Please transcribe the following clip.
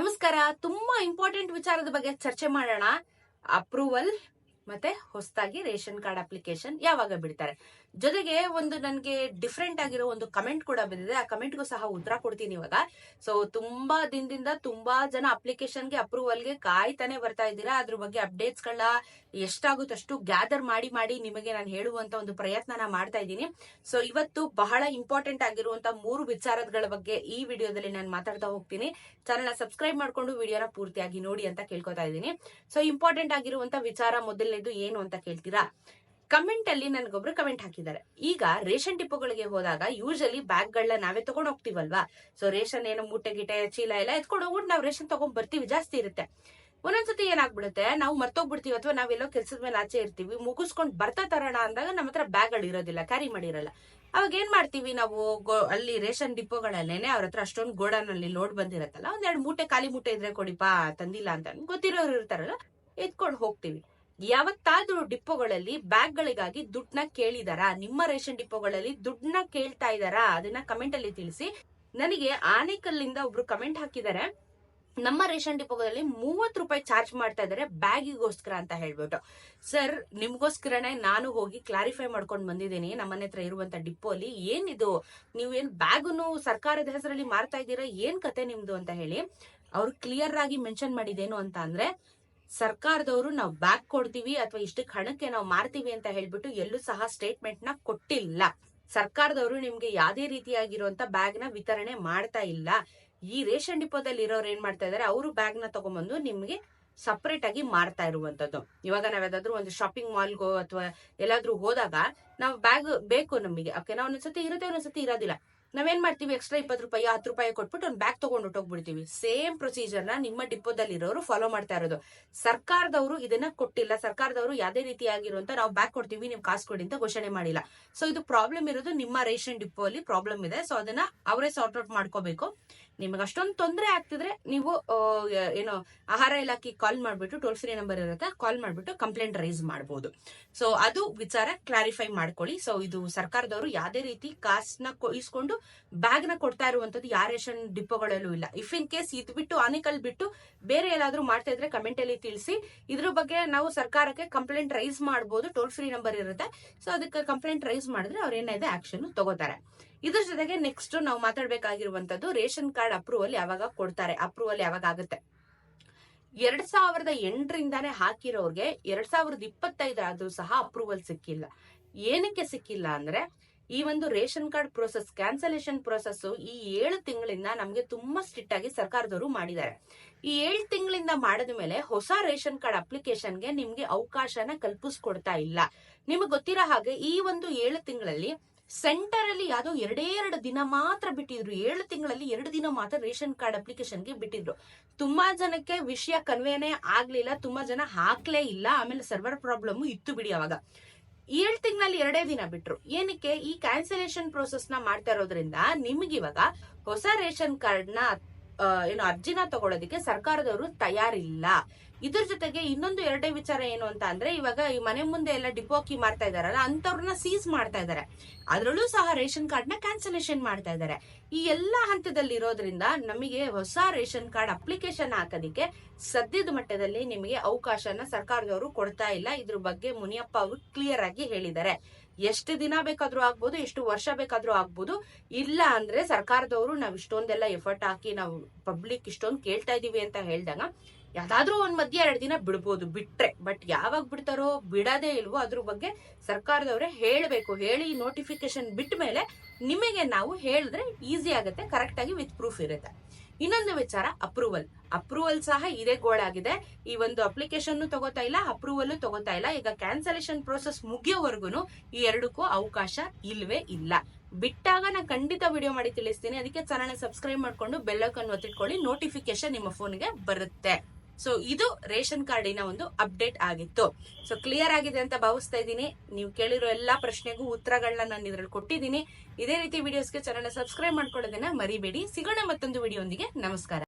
ನಮಸ್ಕಾರ. ತುಂಬಾ ಇಂಪಾರ್ಟೆಂಟ್ ವಿಚಾರದ ಬಗ್ಗೆ ಚರ್ಚೆ ಮಾಡೋಣ. ಅಪ್ರೂವಲ್ ಮತ್ತೆ ಹೊಸದಾಗಿ ರೇಷನ್ ಕಾರ್ಡ್ ಅಪ್ಲಿಕೇಶನ್ ಯಾವಾಗ ಬಿಡ್ತಾರೆ? ಜೊತೆಗೆ ಒಂದು ನನಗೆ ಡಿಫ್ರೆಂಟ್ ಆಗಿರೋ ಒಂದು ಕಮೆಂಟ್ ಕೂಡ ಬಂದಿದೆ. ಆ ಕಮೆಂಟ್ಗೂ ಸಹ ಉತ್ತರ ಕೊಡ್ತೀನಿ ಇವಾಗ. ಸೊ ತುಂಬಾ ದಿನದಿಂದ ತುಂಬಾ ಜನ ಅಪ್ಲಿಕೇಶನ್ಗೆ ಅಪ್ರೂವಲ್ಗೆ ಕಾಯ್ತಾನೆ ಬರ್ತಾ ಇದ್ದೀರಾ. ಅದ್ರ ಬಗ್ಗೆ ಅಪ್ಡೇಟ್ಸ್ ಗಳನ್ನ ಎಷ್ಟಾಗುತ್ತಷ್ಟು ಗ್ಯಾದರ್ ಮಾಡಿ ಮಾಡಿ ನಿಮಗೆ ನಾನು ಹೇಳುವಂತ ಒಂದು ಪ್ರಯತ್ನನ ಮಾಡ್ತಾ ಇದ್ದೀನಿ. ಸೊ ಇವತ್ತು ಬಹಳ ಇಂಪಾರ್ಟೆಂಟ್ ಆಗಿರುವಂತ ಮೂರು ವಿಚಾರಗಳ ಬಗ್ಗೆ ಈ ವಿಡಿಯೋದಲ್ಲಿ ನಾನು ಮಾತಾಡ್ತಾ ಹೋಗ್ತೀನಿ. ಚಾನಲ್ನ ಸಬ್ಸ್ಕ್ರೈಬ್ ಮಾಡ್ಕೊಂಡು ವಿಡಿಯೋನ ಪೂರ್ತಿಯಾಗಿ ನೋಡಿ ಅಂತ ಕೇಳ್ಕೊತಾ ಇದ್ದೀನಿ. ಸೊ ಇಂಪಾರ್ಟೆಂಟ್ ಆಗಿರುವಂತ ವಿಚಾರ ಮೊದಲನೇದು ಏನು ಅಂತ ಕೇಳ್ತೀರಾ? ಕಮೆಂಟ್ ಅಲ್ಲಿ ನನ್ಗೊಬ್ರು ಕಮೆಂಟ್ ಹಾಕಿದ್ದಾರೆ. ಈಗ ರೇಷನ್ ಡಿಪೋಗಳಿಗೆ ಹೋದಾಗ ಯೂಶಲಿ ಬ್ಯಾಗ್ ಗಳನ್ನ ನಾವೇ ತಗೊಂಡು ಹೋಗ್ತಿವಲ್ವಾ? ಸೊ ರೇಷನ್ ಏನೋ ಮೂಟೆ, ಗಿಟೆ, ಚೀಲ ಎಲ್ಲ ಎತ್ಕೊಂಡು ಹೋಗ್ಬಿಟ್ಟು ನಾವು ರೇಷನ್ ತಗೊಂಡ್ ಬರ್ತೀವಿ, ಜಾಸ್ತಿ ಇರುತ್ತೆ. ಒಂದೊಂದ್ಸತಿ ಏನಾಗ್ಬಿಡುತ್ತೆ, ನಾವು ಮರ್ತೋಗ್ಬಿಡ್ತೀವಿ ಅಥವಾ ನಾವೆಲ್ಲೋ ಕೆಲ್ಸದ ಮೇಲೆ ಆಚೆ ಇರ್ತೀವಿ, ಮುಗಿಸ್ಕೊಂಡ್ ಬರ್ತಾ ತರೋಣ ಅಂದಾಗ ನಮ್ಮ ಹತ್ರ ಬ್ಯಾಗ್ಗಳು ಇರೋದಿಲ್ಲ ಕ್ಯಾರಿ ಮಾಡಿರಲ್ಲ. ಅವಾಗ ಏನ್ ಮಾಡ್ತೀವಿ ನಾವು ಅಲ್ಲಿ ರೇಷನ್ ಡಿಪೋಗಳಲ್ಲೇನೆ ಅವ್ರ ಹತ್ರ ಅಷ್ಟೊಂದು ಗೋಡನಲ್ಲಿ ಲೋಡ್ ಬಂದಿರತ್ತಲ್ಲ, ಒಂದೆರಡು ಮೂಟೆ, ಖಾಲಿ ಮೂಟೆ ಇದ್ರೆ ಕೊಡಿಪಾ ತಂದಿಲ್ಲ ಅಂತ ಗೊತ್ತಿರೋರು ಇರ್ತಾರಲ್ಲ, ಎತ್ಕೊಂಡು ಹೋಗ್ತೀವಿ. ಯಾವತ್ತಾದ್ರೂ ಡಿಪೋಗಳಲ್ಲಿ ಬ್ಯಾಗ್ ಗಳಿಗಾಗಿ ದುಡ್ಡನ್ನ ಕೇಳಿದಾರಾ? ನಿಮ್ಮ ರೇಷನ್ ಡಿಪೋಗಳಲ್ಲಿ ದುಡ್ಡನ್ನ ಕೇಳ್ತಾ ಇದಾರಾ? ಅದನ್ನ ಕಮೆಂಟ್ ಅಲ್ಲಿ ತಿಳಿಸಿ. ನನಗೆ ಆನೇಕಲ್ಲಿಂದ ಒಬ್ರು ಕಮೆಂಟ್ ಹಾಕಿದ್ದಾರೆ ನಮ್ಮ ರೇಷನ್ ಡಿಪೋಗಳಲ್ಲಿ ಮೂವತ್ ರೂಪಾಯಿ ಚಾರ್ಜ್ ಮಾಡ್ತಾ ಇದಾರೆ ಬ್ಯಾಗಿಗೋಸ್ಕರ ಅಂತ ಹೇಳ್ಬಿಟ್ಟು. ಸರ್, ನಿಮ್ಗೋಸ್ಕರನೇ ನಾನು ಹೋಗಿ ಕ್ಲಾರಿಫೈ ಮಾಡ್ಕೊಂಡು ಬಂದಿದ್ದೀನಿ. ನಮ್ಮನೆ ಹತ್ರ ಇರುವಂತ ಡಿಪೋ ಅಲ್ಲಿ ಏನಿದು? ನೀವೇನ್ ಬ್ಯಾಗನ್ನು ಸರ್ಕಾರದ ಹೆಸರಲ್ಲಿ ಮಾರ್ತಾ ಇದ್ದೀರಾ? ಏನ್ ಕತೆ ನಿಮ್ದು ಅಂತ ಹೇಳಿ. ಅವ್ರು ಕ್ಲಿಯರ್ ಆಗಿ ಮೆನ್ಷನ್ ಮಾಡಿದೇನು ಅಂತ ಅಂದ್ರೆ ಸರ್ಕಾರದವರು ನಾವು ಬ್ಯಾಗ್ ಕೊಡ್ತೀವಿ ಅಥವಾ ಇಷ್ಟಕ್ಕೆ ಹಣಕ್ಕೆ ನಾವು ಮಾರ್ತೀವಿ ಅಂತ ಹೇಳ್ಬಿಟ್ಟು ಎಲ್ಲೂ ಸಹ ಸ್ಟೇಟ್ಮೆಂಟ್ನ ಕೊಟ್ಟಿಲ್ಲ. ಸರ್ಕಾರದವರು ನಿಮ್ಗೆ ಯಾವುದೇ ರೀತಿಯಾಗಿರುವಂತ ಬ್ಯಾಗ್ನ ವಿತರಣೆ ಮಾಡ್ತಾ ಇಲ್ಲ. ಈ ರೇಷನ್ ಡಿಪೋದಲ್ಲಿ ಇರೋರು ಏನ್ ಮಾಡ್ತಾ ಇದಾರೆ? ಅವರು ಬ್ಯಾಗ್ನ ತಗೊಂಡ್ಬಂದು ನಿಮ್ಗೆ ಸಪ್ರೇಟ್ ಆಗಿ ಮಾರ್ತಾ ಇರುವಂತದ್ದು. ಇವಾಗ ನಾವ್ ಯಾವ್ದಾದ್ರು ಒಂದು ಶಾಪಿಂಗ್ ಮಾಲ್ಗೋ ಅಥವಾ ಎಲ್ಲಾದ್ರೂ ಹೋದಾಗ ನಾವು ಬ್ಯಾಗ್ ಬೇಕು ನಮಗೆ. ಓಕೆನಾ ಒಂದೊಂದ್ಸತಿ ಇರುತ್ತೆ, ಒಂದೊಂದ್ಸತಿ ಇರೋದಿಲ್ಲ. ನಾವೇನ್ ಮಾಡ್ತೀವಿ ಎಕ್ಸ್ಟ್ರಾ ಇಪ್ಪತ್ತು ರೂಪಾಯಿ, ಹತ್ತು ರೂಪಾಯಿ ಕೊಟ್ಬಿಟ್ಟು ಒಂದು ಬ್ಯಾಗ್ ತಗೊಂಡು ಹೊಟ್ಟೋಗ್ಬಿಡ್ತೀವಿ ಸೇಮ್ ಪ್ರೊಸೀಜರ್ನ ನಿಮ್ಮ ಡಿಪೋದಲ್ಲಿ ಇರೋರು ಫಾಲೋ ಮಾಡ್ತಾ ಇರೋದು. ಸರ್ಕಾರದವರು ಇದನ್ನ ಕೊಟ್ಟಿಲ್ಲ, ಸರ್ಕಾರದವರು ಯಾವ್ದೇ ರೀತಿಯಾಗಿರುವಂತ ನಾವು ಬ್ಯಾಗ್ ಕೊಡ್ತೀವಿ, ನೀವು ಕಾಸು ಕೊಡಿ ಅಂತ ಘೋಷಣೆ ಮಾಡಿಲ್ಲ. ಸೊ ಇದು ಪ್ರಾಬ್ಲಮ್ ಇರೋದು ನಿಮ್ಮ ರೇಷನ್ ಡಿಪೋ ಅಲ್ಲಿ ಪ್ರಾಬ್ಲಮ್ ಇದೆ. ಸೊ ಅದನ್ನ ಅವರೇ ಸಾರ್ಟ್ ಔಟ್ ಮಾಡ್ಕೋಬೇಕು. ನಿಮಗೆ ಅಷ್ಟೊಂದು ತೊಂದರೆ ಆಗ್ತಿದ್ರೆ ನೀವು ಏನು ಆಹಾರ ಇಲಾಖೆ ಕಾಲ್ ಮಾಡ್ಬಿಟ್ಟು ಟೋಲ್ ಫ್ರೀ ನಂಬರ್ ಇರುತ್ತೆ ಕಾಲ್ ಮಾಡ್ಬಿಟ್ಟು ಕಂಪ್ಲೇಂಟ್ ರೈಸ್ ಮಾಡ್ಬೋದು. ಸೊ ಅದು ವಿಚಾರ ಕ್ಲಾರಿಫೈ ಮಾಡ್ಕೊಳ್ಳಿ. ಸೊ ಇದು ಸರ್ಕಾರದವರು ಯಾವುದೇ ರೀತಿ ಕಾಸ್ಟ್ನ ಇಸ್ಕೊಂಡು ಬ್ಯಾಗ್ನ ಕೊಡ್ತಾ ಇರುವಂತದ್ದು ಯಾವ ರೇಷನ್ ಡಿಪೋಗಳಲ್ಲೂ ಇಲ್ಲ. ಇಫ್ ಇನ್ ಕೇಸ್ ಇದು ಬಿಟ್ಟು, ಆನಿಕಲ್ ಬಿಟ್ಟು ಬೇರೆ ಏನಾದರೂ ಮಾಡ್ತಾ ಇದ್ರೆ ಕಮೆಂಟ್ ಅಲ್ಲಿ ತಿಳಿಸಿ. ಇದ್ರ ಬಗ್ಗೆ ನಾವು ಸರ್ಕಾರಕ್ಕೆ ಕಂಪ್ಲೇಂಟ್ ರೈಸ್ ಮಾಡಬಹುದು ಟೋಲ್ ಫ್ರೀ ನಂಬರ್ ಇರುತ್ತೆ. ಸೊ ಅದಕ್ಕೆ ಕಂಪ್ಲೇಂಟ್ ರೈಸ್ ಮಾಡಿದ್ರೆ ಅವ್ರು ಏನಿದೆ ಆಕ್ಷನ್ ತಗೋತಾರೆ. ಇದ್ರ ಜೊತೆಗೆ ನೆಕ್ಸ್ಟ್ ನಾವು ಮಾತಾಡ್ಬೇಕಾಗಿರುವಂತದ್ದು ರೇಷನ್ ಕಾರ್ಡ್ ಅಪ್ರೂವಲ್ ಯಾವಾಗ ಕೊಡ್ತಾರೆ ಅಪ್ರೂವಲ್ ಯಾವಾಗ ಆಗುತ್ತೆ? ಎರಡ್ ಸಾವಿರದ ಎಂಟರಿಂದಾನೇ ಹಾಕಿರೋರ್ಗೆ ಎರಡ್ ಸಾವಿರದ ಇಪ್ಪತ್ತೈದಾದ್ರೂ ಸಹ ಅಪ್ರೂವಲ್ ಸಿಕ್ಕಿಲ್ಲ. ಏನಕ್ಕೆ ಸಿಕ್ಕಿಲ್ಲ ಅಂದ್ರೆ ಈ ಒಂದು ration card process cancellation process ಈ ಏಳು ತಿಂಗಳಿಂದ ನಮ್ಗೆ ತುಂಬಾ ಸ್ಟ್ರಿಕ್ಟ್ ಆಗಿ ಸರ್ಕಾರದವರು ಮಾಡಿದ್ದಾರೆ. ಈ ಏಳು ತಿಂಗಳಿಂದ ಮಾಡಿದ ಮೇಲೆ ಹೊಸ ರೇಷನ್ ಕಾರ್ಡ್ ಅಪ್ಲಿಕೇಶನ್ಗೆ ನಿಮ್ಗೆ ಅವಕಾಶನ ಕಲ್ಪಿಸ್ಕೊಡ್ತಾ ಇಲ್ಲ. ನಿಮಗೆ ಗೊತ್ತಿರೋ ಹಾಗೆ ಈ ಒಂದು ಏಳು ತಿಂಗಳಲ್ಲಿ ಸೆಂಟರ್ ಅಲ್ಲಿ ಯಾವುದೋ ಎರಡೇ ಎರಡು ದಿನ ಮಾತ್ರ ಬಿಟ್ಟಿದ್ರು. ಏಳು ತಿಂಗಳಲ್ಲಿ ಎರಡು ದಿನ ಮಾತ್ರ ರೇಷನ್ ಕಾರ್ಡ್ ಅಪ್ಲಿಕೇಶನ್ಗೆ ಬಿಟ್ಟಿದ್ರು. ತುಂಬಾ ಜನಕ್ಕೆ ವಿಷಯ ಕನ್ವೇನೇ ಆಗ್ಲಿಲ್ಲ. ತುಂಬಾ ಜನ ಹಾಕ್ಲೇ ಇಲ್ಲ. ಆಮೇಲೆ ಸರ್ವರ್ ಪ್ರಾಬ್ಲಮ್ ಇತ್ತು ಬಿಡಿ ಅವಾಗ. ಏಳು ತಿಂಗಳಲ್ಲಿ ಎರಡೇ ದಿನ ಬಿಟ್ರು. ಏನಕ್ಕೆ? ಈ ಕ್ಯಾನ್ಸಲೇಷನ್ ಪ್ರೋಸೆಸ್ನ ಮಾಡ್ತಾ ಇರೋದ್ರಿಂದ ನಿಮ್ಗಿವಾಗ ಹೊಸ ರೇಷನ್ ಕಾರ್ಡ್ನ ಏನು ಅರ್ಜಿನ ತಗೊಳ್ಳೋದಕ್ಕೆ ಸರ್ಕಾರದವರು ತಯಾರಿಲ್ಲ. ಇದ್ರ ಜೊತೆಗೆ ಇನ್ನೊಂದು ಎರಡೇ ವಿಚಾರ ಏನು ಅಂತ ಅಂದ್ರೆ, ಇವಾಗ ಈ ಮನೆ ಮುಂದೆ ಎಲ್ಲ ಡಿಪೋಕಿ ಮಾಡ್ತಾ ಇದಾರಲ್ಲ ಅಂತವ್ರನ್ನ ಸೀಸ್ ಮಾಡ್ತಾ ಇದಾರೆ. ಅದರಲ್ಲೂ ಸಹ ರೇಷನ್ ಕಾರ್ಡ್ನ ಕ್ಯಾನ್ಸಲೇಷನ್ ಮಾಡ್ತಾ ಇದಾರೆ. ಈ ಎಲ್ಲಾ ಹಂತದಲ್ಲಿ ಇರೋದ್ರಿಂದ ನಮಗೆ ಹೊಸ ರೇಷನ್ ಕಾರ್ಡ್ ಅಪ್ಲಿಕೇಶನ್ ಹಾಕೋದಿಕ್ಕೆ ಸದ್ಯದ ಮಟ್ಟದಲ್ಲಿ ನಿಮಗೆ ಅವಕಾಶನ ಸರ್ಕಾರದವರು ಕೊಡ್ತಾ ಇಲ್ಲ. ಇದ್ರ ಬಗ್ಗೆ ಮುನಿಯಪ್ಪ ಅವರು ಕ್ಲಿಯರ್ ಆಗಿ ಹೇಳಿದ್ದಾರೆ. ಎಷ್ಟು ದಿನ ಬೇಕಾದ್ರೂ ಆಗ್ಬೋದು, ಎಷ್ಟು ವರ್ಷ ಬೇಕಾದ್ರೂ ಆಗ್ಬೋದು. ಇಲ್ಲ ಅಂದ್ರೆ ಸರ್ಕಾರದವರು ನಾವು ಇಷ್ಟೊಂದೆಲ್ಲ ಎಫರ್ಟ್ ಹಾಕಿ ನಾವು ಪಬ್ಲಿಕ್ ಇಷ್ಟೊಂದು ಕೇಳ್ತಾ ಇದೀವಿ ಅಂತ ಹೇಳ್ದಾಗ ಯಾವ್ದಾದ್ರೂ ಒಂದ್ ಮಧ್ಯೆ ಎರಡು ದಿನ ಬಿಡ್ಬೋದು, ಬಿಟ್ರೆ. ಬಟ್ ಯಾವಾಗ ಬಿಡ್ತಾರೋ ಬಿಡದೇ ಇಲ್ವೋ ಅದ್ರ ಬಗ್ಗೆ ಸರ್ಕಾರದವರೇ ಹೇಳಬೇಕು. ಹೇಳಿ ನೋಟಿಫಿಕೇಶನ್ ಬಿಟ್ಟ ಮೇಲೆ ನಿಮಗೆ ನಾವು ಹೇಳಿದ್ರೆ ಈಸಿ ಆಗುತ್ತೆ ಕರೆಕ್ಟ್ ಆಗಿ ವಿತ್ ಪ್ರೂಫ್ ಇರುತ್ತೆ. ಇನ್ನೊಂದು ವಿಚಾರ ಅಪ್ರೂವಲ್ ಅಪ್ರೂವಲ್ ಸಹ ಇದೇ ಗೋಳಾಗಿದೆ. ಈ ಒಂದು ಅಪ್ಲಿಕೇಶನ್ ತಗೋತಾ ಇಲ್ಲ ಅಪ್ರೂವಲ್ ತಗೋತಾ ಇಲ್ಲ. ಈಗ ಕ್ಯಾನ್ಸಲೇಷನ್ ಪ್ರೋಸೆಸ್ ಮುಗಿಯೋವರೆಗೂ ಈ ಎರಡಕ್ಕೂ ಅವಕಾಶ ಇಲ್ವೇ ಇಲ್ಲ. ಬಿಟ್ಟಾಗ ನಾನು ಖಂಡಿತ ವಿಡಿಯೋ ಮಾಡಿ ತಿಳಿಸ್ತೀನಿ. ಅದಕ್ಕೆ ಚಾನಲ್ ಸಬ್ಸ್ಕ್ರೈಬ್ ಮಾಡ್ಕೊಂಡು ಬೆಲ್ಲಕನ್ನು ಒತ್ತಿಟ್ಕೊಳ್ಳಿ. ನೋಟಿಫಿಕೇಶನ್ ನಿಮ್ಮ ಫೋನ್ಗೆ ಬರುತ್ತೆ. ಸೊ ಇದು ರೇಷನ್ ಕಾರ್ಡಿನ ಒಂದು ಅಪ್ಡೇಟ್ ಆಗಿತ್ತು. ಸೊ ಕ್ಲಿಯರ್ ಆಗಿದೆ ಅಂತ ಭಾವಿಸ್ತಾ ಇದ್ದೀನಿ. ನೀವು ಕೇಳಿರೋ ಎಲ್ಲಾ ಪ್ರಶ್ನೆಗೂ ಉತ್ತರಗಳನ್ನ ನಾನು ಇದರಲ್ಲಿ ಕೊಟ್ಟಿದ್ದೀನಿ. ಇದೇ ರೀತಿ ವಿಡಿಯೋಸ್ಗೆ ಚಾನಲ್ ಸಬ್ಸ್ಕ್ರೈಬ್ ಮಾಡ್ಕೊಳ್ಳೋದನ್ನ ಮರಿಬೇಡಿ. ಸಿಗೋಣ ಮತ್ತೊಂದು ವಿಡಿಯೋ ನಮಸ್ಕಾರ.